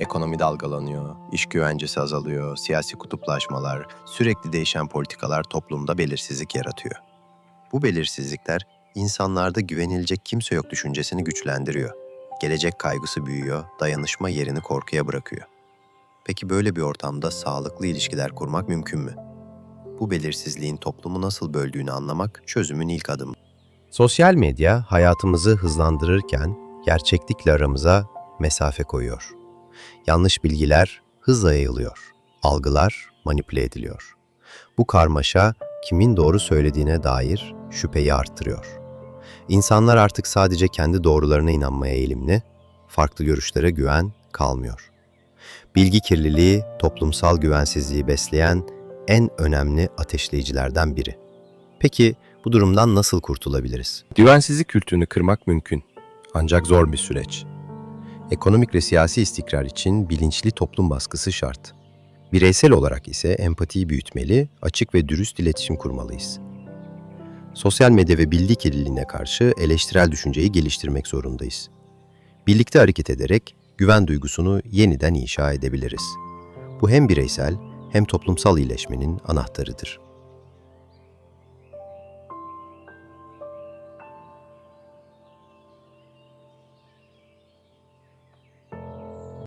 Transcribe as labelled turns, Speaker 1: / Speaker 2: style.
Speaker 1: Ekonomi dalgalanıyor, iş güvencesi azalıyor, siyasi kutuplaşmalar, sürekli değişen politikalar toplumda belirsizlik yaratıyor. Bu belirsizlikler insanlarda güvenilecek kimse yok düşüncesini güçlendiriyor. Gelecek kaygısı büyüyor, dayanışma yerini korkuya bırakıyor. Peki böyle bir ortamda sağlıklı ilişkiler kurmak mümkün mü? Bu belirsizliğin toplumu nasıl böldüğünü anlamak çözümün ilk adımı.
Speaker 2: Sosyal medya hayatımızı hızlandırırken gerçeklikle aramıza mesafe koyuyor. Yanlış bilgiler hızla yayılıyor. Algılar manipüle ediliyor. Bu karmaşa kimin doğru söylediğine dair şüpheyi arttırıyor. İnsanlar artık sadece kendi doğrularına inanmaya eğilimli, farklı görüşlere güven kalmıyor. Bilgi kirliliği, toplumsal güvensizliği besleyen en önemli ateşleyicilerden biri. Peki bu durumdan nasıl kurtulabiliriz?
Speaker 3: Güvensizlik kültürünü kırmak mümkün. Ancak zor bir süreç.
Speaker 2: Ekonomik ve siyasi istikrar için bilinçli toplum baskısı şart. Bireysel olarak ise empatiyi büyütmeli, açık ve dürüst iletişim kurmalıyız. Sosyal medya ve bilgi kirliliğine karşı eleştirel düşünceyi geliştirmek zorundayız. Birlikte hareket ederek güven duygusunu yeniden inşa edebiliriz. Bu hem bireysel hem toplumsal iyileşmenin anahtarıdır.